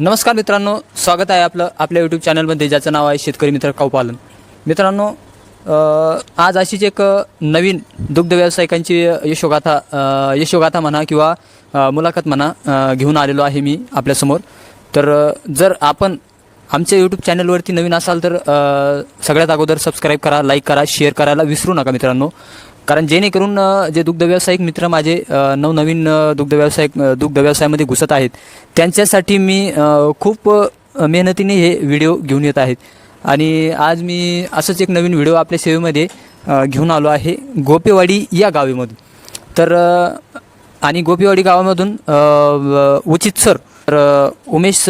नमस्कार मित्रांनो स्वागत आहे आपलं आपल्या यूट्यूब चॅनलमध्ये ज्याचं नाव आहे शेतकरी मित्र कौपालन. मित्रांनो आज अशीच एक नवीन दुग्ध व्यावसायिकांची यशोगाथा यशोगाथा म्हणा किंवा मुलाखत म्हणा घेऊन आलेलो आहे मी आपल्यासमोर. तर जर आपण आमच्या यूट्यूब चॅनलवरती नवीन असाल तर सगळ्यात अगोदर सबस्क्राईब करा लाईक करा शेअर करायला विसरू नका मित्रांनो. कारण जेणेकरून जे दुग्ध व्यावसायिक मित्र माझे नवनवीन अ, दुग्ध व्यावसायिक दुग्ध व्यवसायामध्ये घुसत आहेत त्यांच्यासाठी मी खूप मेहनतीने हे व्हिडिओ घेऊन येत आहेत. आणि आज मी असंच एक नवीन व्हिडिओ आपल्या सेवेमध्ये घेऊन आलो आहे गोपेवाडी या गावीमधून. तर आणि गोपेवाडी गावामधून उचित सर तर उमेश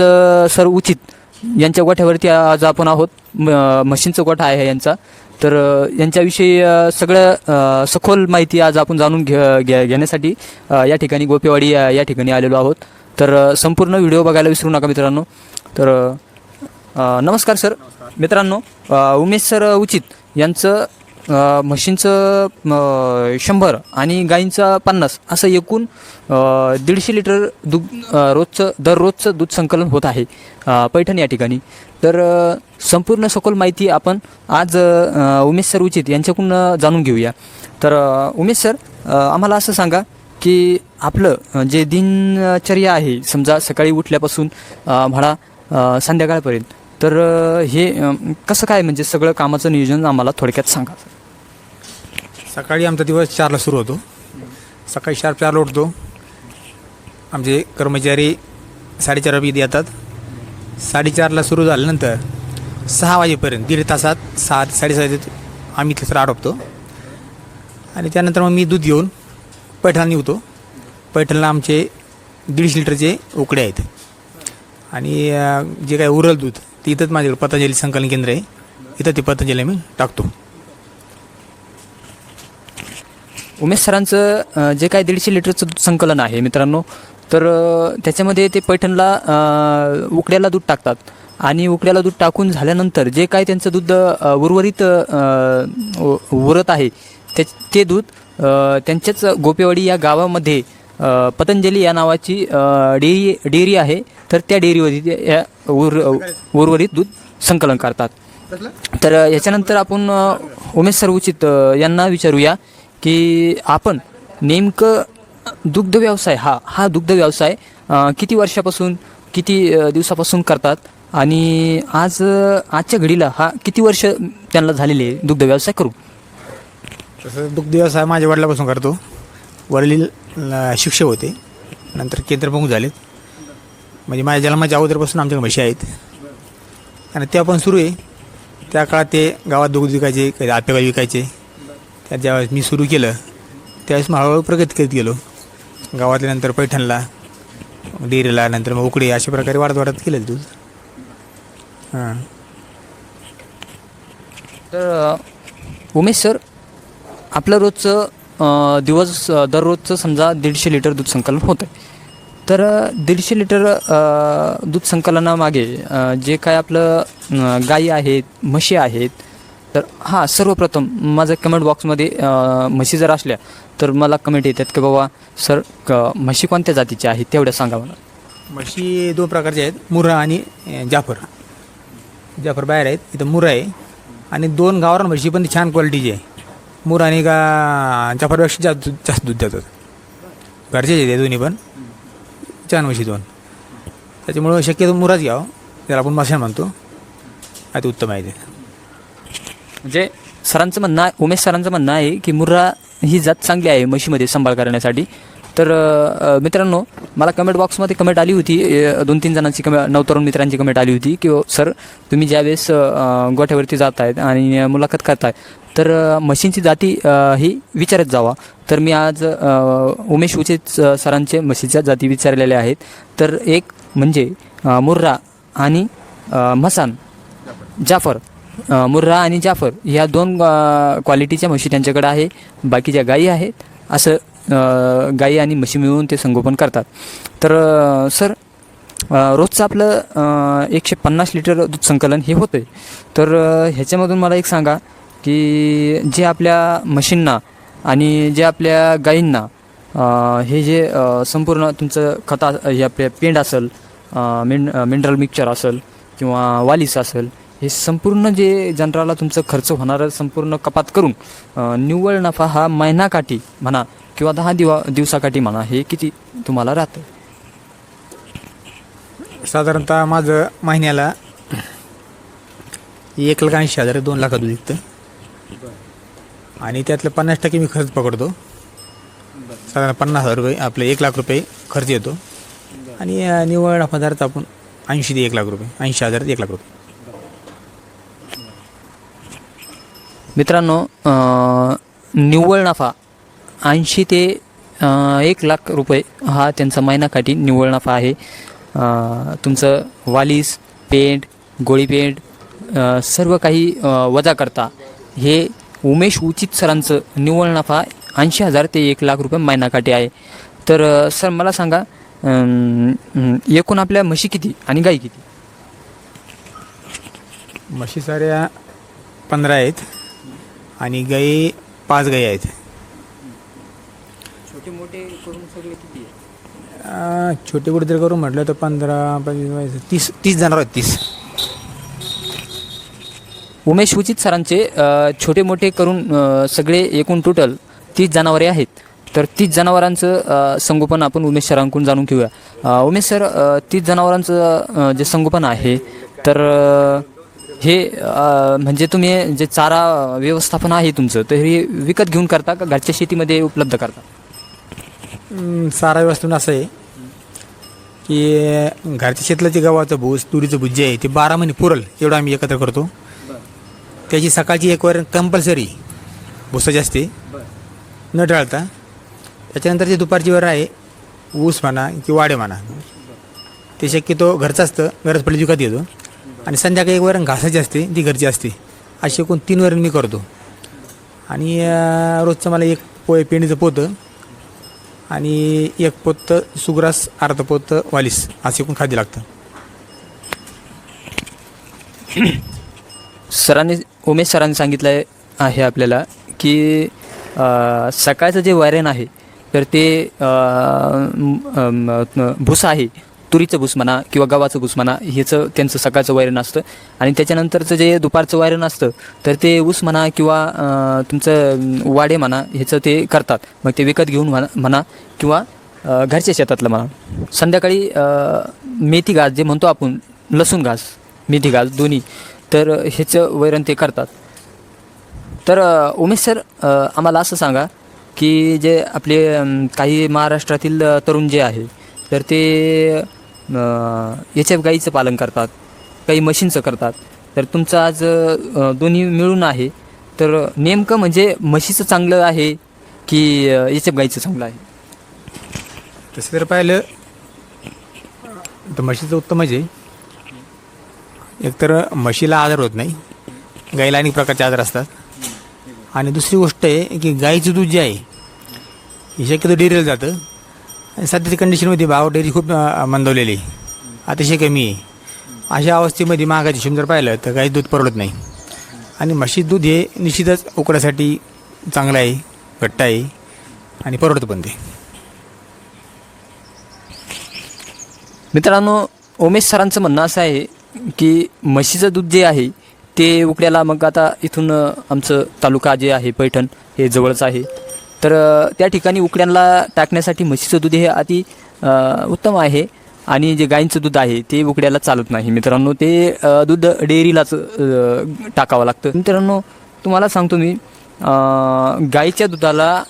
सर उचित यांच्या गोठ्यावरती आज आपण आहोत म- म्हशींचा गोठा आहे यांचा. तर यांच्याविषयी सगळं सखोल माहिती आज आपण जाणून घे घे घेण्यासाठी या ठिकाणी गोपेवाडी या या ठिकाणी आलेलो आहोत. तर संपूर्ण व्हिडिओ बघायला विसरू नका मित्रांनो. तर नमस्कार सर. मित्रांनो उमेश सर उचित यांचं म्हशींचं शंभर आणि गाईंचं पन्नास असं एकूण दीडशे लिटर दूध रोजचं दररोजचं दूध संकलन होत आहे पैठण या ठिकाणी. तर संपूर्ण सखोल माहिती आपण आज उमेश सर उचित यांच्याकडून जाणून घेऊया. तर उमेश सर आम्हाला असं सांगा की आपलं जे दिनचर्या आहे समजा सकाळी उठल्यापासून म्हणा संध्याकाळपर्यंत तर हे कसं काय म्हणजे सगळं कामाचं नियोजन आम्हाला थोडक्यात सांगा. सकाळी आमचा दिवस चारला सुरू होतो. सकाळी चार चारला उठतो. आमचे कर्मचारी साडेचार वाजे येतात. साडेचारला सुरू झाल्यानंतर सहा वाजेपर्यंत दीड तासात सहा साडेसहा आम्ही तिथं आटोपतो आणि त्यानंतर मग मी दूध घेऊन पैठणला निघतो. पैठणला आमचे दीडशे लिटरचे उकडे आहेत. आणि जे काय उरल दूध ते इथंच माझ्याकडे पतंजली संकलन केंद्र आहे. इथं ते पतंजली मी टाकतो. उमेश सरांचं जे काय दीडशे लिटरचं दूध संकलन आहे मित्रांनो तर त्याच्यामध्ये ते पैठणला उकड्याला दूध टाकतात. आणि उकड्याला दूध टाकून झाल्यानंतर जे काय त्यांचं दूध उर्वरित उरत आहे ते ते दूध त्यांच्याच गोपेवाडी या गावामध्ये पतंजली या नावाची डेअरी डेअरी आहे तर त्या डेअरीवरती या उर उर्वरित दूध संकलन करतात. तर याच्यानंतर आपण उमेश सर उचित यांना विचारूया. की आपण नेमकं दुग्ध व्यवसाय हा हा दुग्ध व्यवसाय किती वर्षापासून किती दिवसापासून करतात? आणि आज आजच्या घडीला हा किती वर्ष त्यांना झालेले आहे दुग्ध व्यवसाय करू तसं दुग्ध व्यवसाय माझ्या वडिलापासून करतो. वडील शिक्षक होते. नंतर केंद्रप्रमुख झालेत. म्हणजे माझ्या जन्माच्या अगोदरपासून आमच्या म्हशी आहेत. आणि त्या पण सुरू आहे. त्या काळात ते गावात दूध विकायचे काही आपेगाव विकायचे. त्या ज्यावेळेस मी सुरू केलं त्यावेळेस मग हळूहळू प्रगती करत गेलो. गावातल्या नंतर पैठणला डेरीला नंतर मग उकडे अशा प्रकारे वाढत वाढत केलं दूध हां. तर उमेश सर आपलं रोजचं दिवस दररोजचं समजा दीडशे लिटर दूध संकलन होतं आहे तर दीडशे लिटर दूध संकलनामागे जे काय आपलं गाई गायी आहेत म्हशी आहेत तर हां सर्वप्रथम माझं कमेंट बॉक्समध्ये म्हशी जर असल्या तर मला कमेंट येतात की बाबा सर क म्हशी कोणत्या जातीच्या आहेत तेवढ्या सांगा मला. म्हशी दोन प्रकारचे आहेत मुरा आणि जाफर. जाफर बाहेर आहेत इथं मुरा आहे. आणि दोन गावरान म्हशी पण छान क्वालिटीची आहे. मुरा आणि का जाफरपेक्षा जास्त जास्त दूध देतात. घरचेच आहेत दोन्ही पण. छान म्हशी दोन. त्याच्यामुळं शक्यतो मुराच घ्यावं. त्याला आपण माशान म्हणतो. अति उत्तम आहे ते. म्हणजे सरांचं म्हणणं आहे उमेश सरांचं म्हणणं आहे की मुर्रा ही जात चांगली आहे म्हशीमध्ये सांभाळ करण्यासाठी. तर मित्रांनो मला कमेंट बॉक्समध्ये कमेंट आली होती. दोन तीन जणांची कमे नवतरुण मित्रांची कमेंट आली होती की सर तुम्ही ज्यावेळेस गोठ्यावरती जात आहेत आणि मुलाखत करताय तर म्हशींची जाती ही विचारत जावा. तर मी आज उमेश उचित सरांचे म्हशीच्या जाती विचारलेल्या आहेत. तर एक म्हणजे मुर्रा आणि म्हसान मसान जाफर. मुर्रा आणि जाफर ह्या दोन क्वालिटीच्या म्हशी त्यांच्याकडे आहे. बाकीच्या गायी आहेत. असं गायी आणि म्हशी मिळून ते संगोपन करतात. तर सर रोजचं आपलं एकशे पन्नास लिटर दूध संकलन हे होतं आहे तर ह्याच्यामधून मला एक सांगा की जे आपल्या म्हशींना आणि जे आपल्या गायींना हे जे संपूर्ण तुमचं खता हे आपल्या पेंड असेल मिन मिनरल मिक्सचर असेल किंवा वालीस असेल हे संपूर्ण जे जनराला तुमचं खर्च होणारं संपूर्ण कपात करून निव्वळ नफा हा महिनाकाठी म्हणा किंवा दहा दिवा दिवसाकाठी म्हणा हे किती तुम्हाला राहतं? साधारणतः माझं महिन्याला एक लाख ऐंशी हजार दोन लाखात विकतं आणि त्यातलं पन्नास टक्के मी खर्च पकडतो. साधारण पन्नास हजार रुपये आपले एक लाख रुपये खर्च येतो. आणि निव्वळ नफादारचा आपण ऐंशी ते एक लाख रुपये ऐंशी हजार ते एक लाख रुपये. मित्रांनो निव्वळ नफा ऐंशी ते एक लाख रुपये हा त्यांचा महिनाकाठी निव्वळ नफा आहे. तुमचं वालीस पेंट गोळी पेंट सर्व काही वजा करता हे उमेश उचित सरांचं निव्वळ नफा ऐंशी हजार ते एक लाख रुपये महिनाकाठी आहे. तर सर मला सांगा एकूण आपल्या म्हशी किती आणि गाई किती? म्हशी साऱ्या पंधरा आहेत. आणि गाई पाच गाई आहेत. छोटे मोठे करून सगळे किती अं, छोटे कुठे करून म्हटलं तर पंधरा पंचवीस तीस तीस जनावर आहेत तीस. उमेश उचित सरांचे अ, छोटे मोठे करून अ, सगळे एकूण टोटल तीस जनावरे आहेत. तर तीस जनावरांचं अ, संगोपन आपण उमेश सरांकडून जाणून घेऊया. अ, उमेश सर अ, तीस जनावरांचं अ, जे संगोपन आहे तर अ, हे म्हणजे तुम्ही जे चारा व्यवस्थापन आहे तुमचं तर हे विकत घेऊन करता का घरच्या शेतीमध्ये उपलब्ध करता? सारा चारा व्यवस्थापन असं आहे की घरच्या शेतलं जे गव्हाचं भूस तुरीचं भूस जे आहे ते बारा महिने पुरल एवढं आम्ही एकत्र करतो. त्याची सकाळची एक वर कंपल्सरी भुसाची असते न टाळता त्याच्यानंतर जे दुपारची वर आहे ऊस म्हणा की वाडे म्हणा ते शक्यतो घरचं असतं गरज पडली विकत येतो आणि संध्याकाळी एक वरण घासाची असते ती घरची असते. असे एकूण तीन वरण मी करतो. आणि रोजचं मला एक पोय पेंडीचं पोतं आणि एक पोत सुग्रास अर्ध पोत वालीस असे एकूण खाद्य लागतं. सरांनी उमेश सरांनी सांगितलं आहे आपल्याला की सकाळचं जे वैरण आहे तर ते भुसा आहे. तुरीचं भूस म्हणा किंवा गव्हाचं भूस म्हणा ह्याचं त्यांचं सकाळचं वैरण असतं. आणि त्याच्यानंतरचं जे दुपारचं वैरण असतं तर ते ऊस म्हणा किंवा तुमचं वाडे म्हणा ह्याचं ते करतात. मग ते विकत घेऊन म्हणा म्हणा किंवा घरच्या शेतातलं म्हणा. संध्याकाळी मेथी घास जे म्हणतो आपण लसूण घास मेथी घास दोन्ही तर ह्याचं वैरण ते करतात. तर उमेश सर आम्हाला असं सांगा की जे आपले काही महाराष्ट्रातील तरुण जे आहे तर ते एच एफ गाईचं पालन करतात काही मशीनचं करतात. तर तुमचं आज दोन्ही मिळून आहे. तर नेमकं म्हणजे म्हशीचं चांगलं आहे की एच एफ गाईचं चांगलं आहे? तसं जर पाहिलं तर म्हशीचं उत्तम आहे. एकतर म्हशीला आजार होत नाही. गाईला अनेक प्रकारचे आजार असतात. आणि दुसरी गोष्ट आहे की गाईचं दूध जे आहे हे शक्यतो डेरीला जातं. सध्याच्या कंडिशनमध्ये भाव डेअरी खूप मंदवलेली आहे. अतिशय कमी आहे. अशा अवस्थेमध्ये महागाची शिम जर पाहिलं तर काही दूध परवडत नाही. आणि म्हशी दूध हे निश्चितच उकड्यासाठी चांगलं आहे घट्ट आहे आणि परवडतं पण ते. मित्रांनो उमेश सरांचं म्हणणं असं आहे की म्हशीचं दूध जे आहे ते उकड्याला मग आता इथून आमचं तालुका जे आहे पैठण हे जवळच आहे. तर त्या ठिकाणी उकड्यांना टाकण्यासाठी म्हशीचं दूध हे अति उत्तम आहे. आणि जे गायींचं दूध आहे ते उकड्याला चालत नाही. मित्रांनो ते दूध डेअरीलाच टाकावं लागतं. मित्रांनो तुम्हाला सांगतो मी गाईच्या दुधाला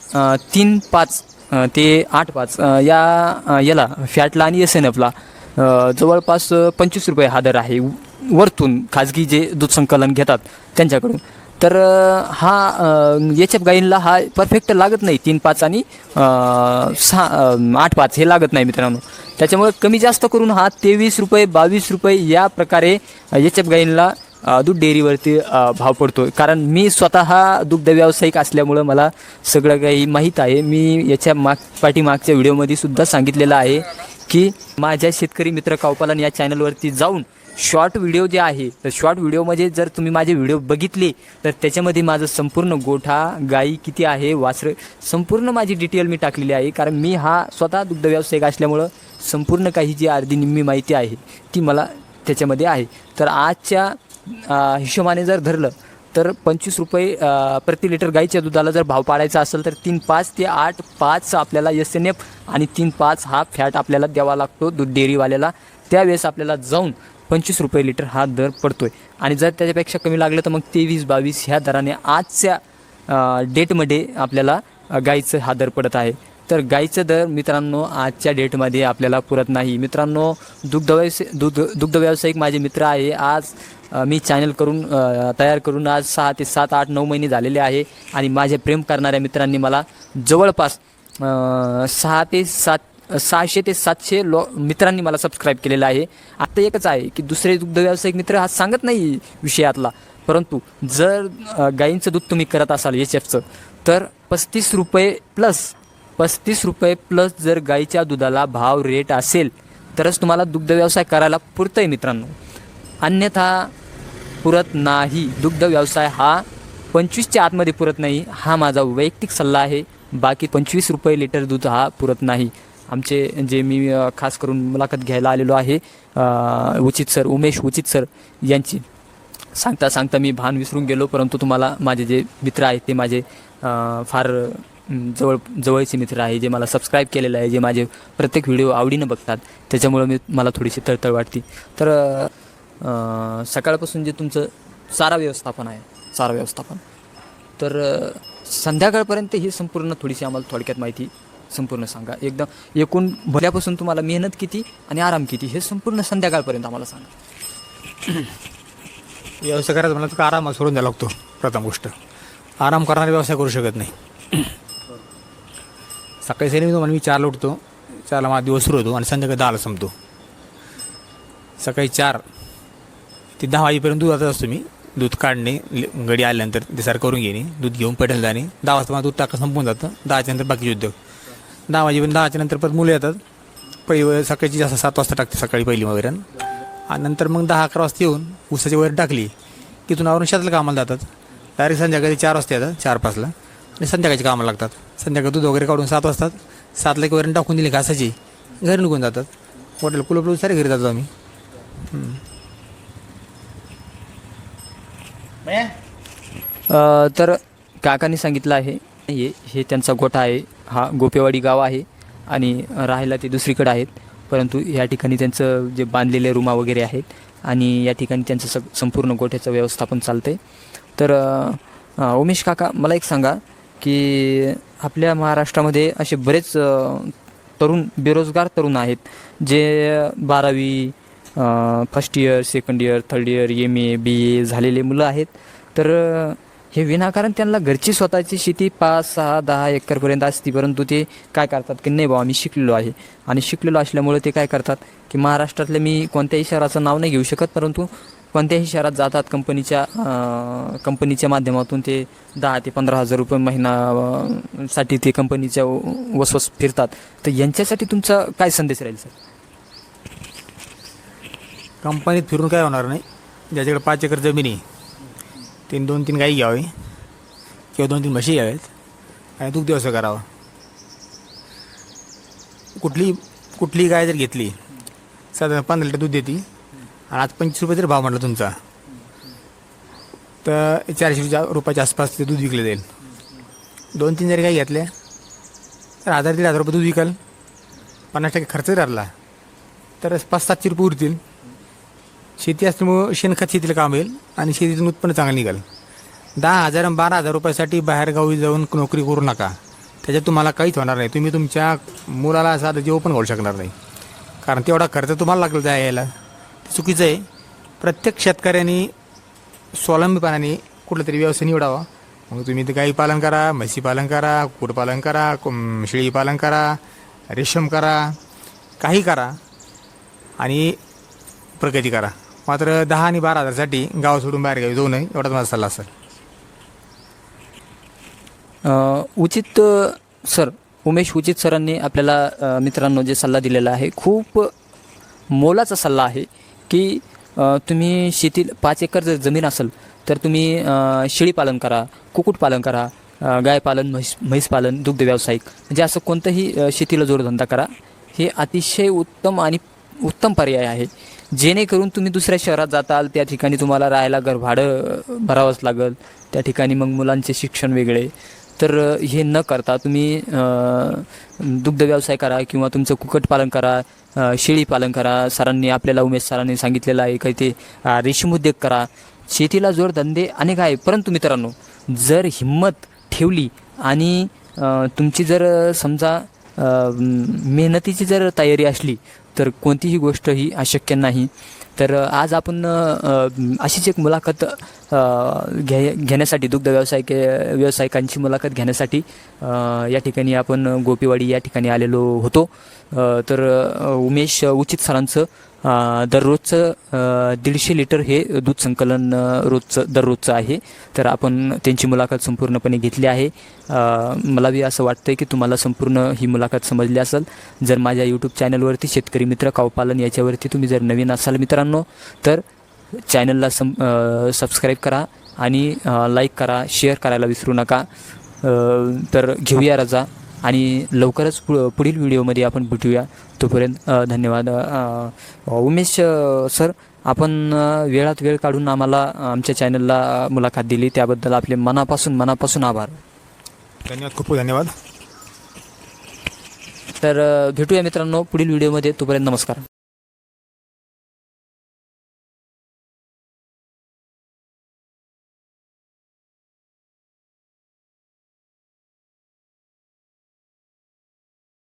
तीन पाच ते आठ पाच या याला फॅटला आणि एस एन एफला जवळपास पंचवीस रुपये हा दर आहे. वरतून खाजगी जे दूध संकलन घेतात त्यांच्याकडून. तर हा एच एफ गाईनला हा परफेक्ट लागत नाही तीन पाच आणि सहा आठ पाच हे लागत नाही मित्रांनो. त्याच्यामुळे कमी जास्त करून हा तेवीस रुपये बावीस रुपये या प्रकारे एच एफ गाईनला दूध डेअरीवरती भाव पडतो. कारण मी स्वतः दुग्ध व्यावसायिक असल्यामुळं मला सगळं काही माहीत आहे. मी याच्या माग पाठीमागच्या व्हिडिओमध्ये सुद्धा सांगितलेलं आहे की माझ्या शेतकरी मित्र कावपालन या चॅनलवरती जाऊन शॉर्ट व्हिडिओ जे आहे तर शॉर्ट व्हिडिओमध्ये जर तुम्ही माझे व्हिडिओ बघितले तर त्याच्यामध्ये माझं संपूर्ण गोठा गाई किती आहे वासरं संपूर्ण माझी डिटेल मी टाकलेली आहे. कारण मी हा स्वतः दुग्ध व्यावसायिक असल्यामुळं संपूर्ण काही जी अर्धी निम्मी माहिती आहे ती मला त्याच्यामध्ये आहे. तर आजच्या हिशोबाने जर धरलं तर पंचवीस रुपये प्रति लिटर गाईच्या दुधाला जर भाव पाडायचा असेल तर तीन पाच ते आठ पाच आपल्याला एस एन एफ आणि तीन पाच हा फॅट आपल्याला द्यावा लागतो दूध डेअरीवाल्याला त्यावेळेस आपल्याला जाऊन पंचवीस रुपये लिटर हा दर पडतो आहे आणि जर त्याच्यापेक्षा कमी लागलं तर मग तेवीस बावीस ह्या दराने आजच्या डेटमध्ये आपल्याला गाईचं हा दर पडत आहे. तर गाईचं दर मित्रांनो आजच्या डेटमध्ये आपल्याला पुरत नाही. मित्रांनो दुग्ध व्यवसाय दुग्ध दुग्ध व्यावसायिक माझे मित्र आहे. आज मी चॅनल करून तयार करून आज सहा ते सात आठ नऊ महिने झालेले आहे. आणि माझे प्रेम करणाऱ्या मित्रांनी मला जवळपास सहा ते सात सहाशे ते सातशे लो मित्रांनी मला सबस्क्राईब केलेलं आहे. आत्ता एकच आहे की दुसरे दुग्ध व्यावसायिक मित्र हा सांगत नाही विषयातला परंतु जर गाईंचं दूध तुम्ही करत असाल एच एफचं तर पस्तीस रुपये प्लस पस्तीस रुपये प्लस जर गाईच्या दुधाला भाव रेट असेल तरच तुम्हाला दुग्ध व्यवसाय करायला पुरतं आहे मित्रांनो. अन्यथा पुरत नाही. दुग्ध व्यवसाय हा पंचवीसच्या आतमध्ये पुरत नाही हा माझा वैयक्तिक सल्ला आहे. बाकी पंचवीस रुपये लिटर दूध हा पुरत नाही. आमचे जे मी खास करून मुलाखत घ्यायला आलेलो आहे उचित सर उमेश उचित सर यांची. सांगता सांगता मी भान विसरून गेलो परंतु तुम्हाला माझे जे मित्र आहेत ते माझे फार जवळ जवळचे मित्र आहे जे मला सबस्क्राईब केलेलं आहे जे माझे प्रत्येक व्हिडिओ आवडीनं बघतात त्याच्यामुळं मी मला थोडीशी तळतळ वाटते. तर सकाळपासून जे तुमचं चारा व्यवस्थापन आहे चारा व्यवस्थापन तर संध्याकाळपर्यंत ही संपूर्ण थोडीशी आम्हाला थोडक्यात माहिती संपूर्ण सांगा. एकदम एकूण भल्यापासून तुम्हाला मेहनत किती आणि आराम किती हे संपूर्ण संध्याकाळपर्यंत आम्हाला सांगा. व्यवसाय करायचं म्हणलं तर आराम सोडून द्यावा लागतो प्रथम गोष्ट. आराम करणारे व्यवसाय करू शकत नाही. सकाळी सैनिक म्हणून मी चारला उठतो चारला माझा दिवस सुरू होतो आणि संध्याकाळी दहाला संपतो. सकाळी चार ते दहा वाजेपर्यंत दूध असतो मी. दूध काढणे घडी आल्यानंतर ते सारखं करून घेणे दूध घेऊन पेटायला जाणे. दहा वाजता माझं दूध टाकं संपून जातं. दहाच्या नंतर बाकीचे उद्योग. दहा वाजेपर्यंत दहाच्या नंतर परत मुलं येतात. पहिली सकाळची जास्त सात वाजता टाकते सकाळी पहिली वगैरे. आणि नंतर मग दहा अकरा वाजता येऊन उसाच्या वगैरे टाकली तिथून आवरून शेताला कामाला जातात. डायरेक्ट संध्याकाळी चार वाजता येतात चार पाचला. आणि संध्याकाळची कामाला लागतात. संध्याकाळी दूध वगैरे काढून सात वाजतात. सातला एक वगैरे टाकून दिली घासाची घरी निघून जातात. हॉटेल कुलप सारे घरी जातो आम्ही. तर काकांनी सांगितलं आहे हे हे त्यांचा गोठा आहे. हा गोपेवाडी गाव आहे आणि राहायला ते दुसरीकडे आहेत. परंतु या ठिकाणी त्यांचं जे बांधलेले रूमा वगैरे आहेत आणि या ठिकाणी त्यांचं सग संपूर्ण गोठ्याचं व्यवस्थापन चालतं आहे तर उमेश काका मला एक सांगा की आपल्या महाराष्ट्रामध्ये असे बरेच तरुण बेरोजगार तरुण आहेत जे बारावी first year second year third year M A B A झालेले मुलं आहेत. तर हे विनाकारण त्यांना घरची स्वतःची शेती पाच सहा दहा एकरपर्यंत असते परंतु ते काय करतात की नाही बाबा मी शिकलेलो आहे. आणि शिकलेलो असल्यामुळे ते काय करतात की महाराष्ट्रातल्या मी कोणत्याही शहराचं नाव नाही घेऊ शकत परंतु कोणत्याही शहरात जातात कंपनीच्या कंपनीच्या माध्यमातून ते दहा ते पंधरा हजार रुपये महिना साठी ते कंपनीच्या वसवस फिरतात. तर यांच्यासाठी तुमचा काय संदेश राहील सर? कंपनीत फिरून काय होणार नाही. ज्याच्याकडे पाच एकर जमीन आहे तीन दोन तीन गाई घ्यावी. किंवा दोन तीन म्हशी घ्यावेत. आणि दूध व्यवसाय करावा. कुठली कुठली गाय जर घेतली साधारण पंधरा लिटर दूध देते आणि आज पंचवीस रुपये जर भाव म्हटला तुमचा. तर चारशे रुपयाच्या आसपास ते दूध विकलं जाईल. दोन तीन जरी गाई घेतल्या तर हजार दीड हजार रुपये दूध विकाल. पन्नास टक्के खर्च जर आला तर पाच सातशे रुपये उरतील. शेती असल्यामुळं शेणखत शेतीला काम येईल आणि शेतीतून उत्पन्न चांगलं निघाल. दहा हजार आणि बारा हजार रुपयासाठी बाहेरगावी जाऊन नोकरी करू नका. त्याच्यात तुम्हाला काहीच होणार नाही. तुम्ही तुमच्या मुलाला साधं जेव पण घालू शकणार नाही. कारण तेवढा खर्च तुम्हाला लागला जाय यायला. ते चुकीचं आहे. प्रत्येक शेतकऱ्यांनी स्वावलंबीपणाने कुठला तरी व्यवसाय निवडावा. मग तुम्ही ते गाई पालन करा म्हशी पालन करा कुकुटपालन करा शेळी पालन करा रेशम करा काही करा आणि प्रगती करा. मात्र दहा आणि बारा हजारसाठी गाव सोडून बाहेर गावी जाऊ नये एवढाच माझा सल्ला असेल अ, उचित अ, सर उमेश उचित सरांनी आपल्याला अ, मित्रांनो जे सल्ला दिलेला आहे खूप मोलाचा सल्ला आहे की अ, तुम्ही शेतील पाच एकर जर जमीन असेल तर तुम्ही अ, शेळीपालन करा कुक्कुटपालन करा अ, गायपालन म्हैस म्हैसपालन दुग्ध व्यावसायिक म्हणजे असं कोणतंही अ, शेतीला जोडधंदा करा. हे अतिशय उत्तम आणि उत्तम पर्याय आहे. जेणेकरून तुम्ही दुसऱ्या शहरात जाताल त्या ठिकाणी तुम्हाला राहायला घर भाडं भरावंच लागेल. त्या ठिकाणी मग मुलांचे शिक्षण वेगळे. तर हे न करता तुम्ही दुग्ध व्यवसाय करा किंवा तुमचं कुक्कुटपालन करा शेळीपालन करा. सरांनी आपल्याला उमेश सरांनी सांगितलेलं आहे काही ते रेशीम उद्योग करा. शेतीला जोडधंदे अनेक आहे परंतु मित्रांनो जर हिंमत ठेवली आणि तुमची जर समजा मेहनतीची जर तयारी असली तर कोणतीही गोष्ट ही अशक्य नाही. तर आज आपण अशीच एक मुलाखत घे घेण्यासाठी दुग्ध व्यावसायिक व्यावसायिकांची मुलाखत घेण्यासाठी या ठिकाणी आपण गोपीवाडी या ठिकाणी आलेलो होतो. तर उमेश उचित सरांचं दररोजचं दीडशे लिटर हे दूध संकलन रोजचं दररोजचं आहे. तर आपण त्यांची मुलाखत संपूर्णपणे घेतली आहे. मला बी असं वाटतं की तुम्हाला संपूर्ण ही मुलाखत समजली असेल. जर माझ्या यूट्यूब चॅनलवरती शेतकरी मित्र कावपालन याच्यावरती तुम्ही जर नवीन असाल मित्रांनो तर चॅनलला सम सबस्क्राईब करा आणि लाईक करा शेअर करायला विसरू नका. तर घेऊया रजा. आणि लवकरच पु पुढील व्हिडिओमध्ये आपण भेटूया. तोपर्यंत धन्यवाद. उमेश सर आपण वेळात वेळ काढून आम्हाला आमच्या चॅनलला मुलाखत दिली. त्याबद्दल आपले मनापासून मनापासून आभार. धन्यवाद. खूप खूप धन्यवाद. तर भेटूया मित्रांनो पुढील व्हिडिओमध्ये. तोपर्यंत नमस्कार.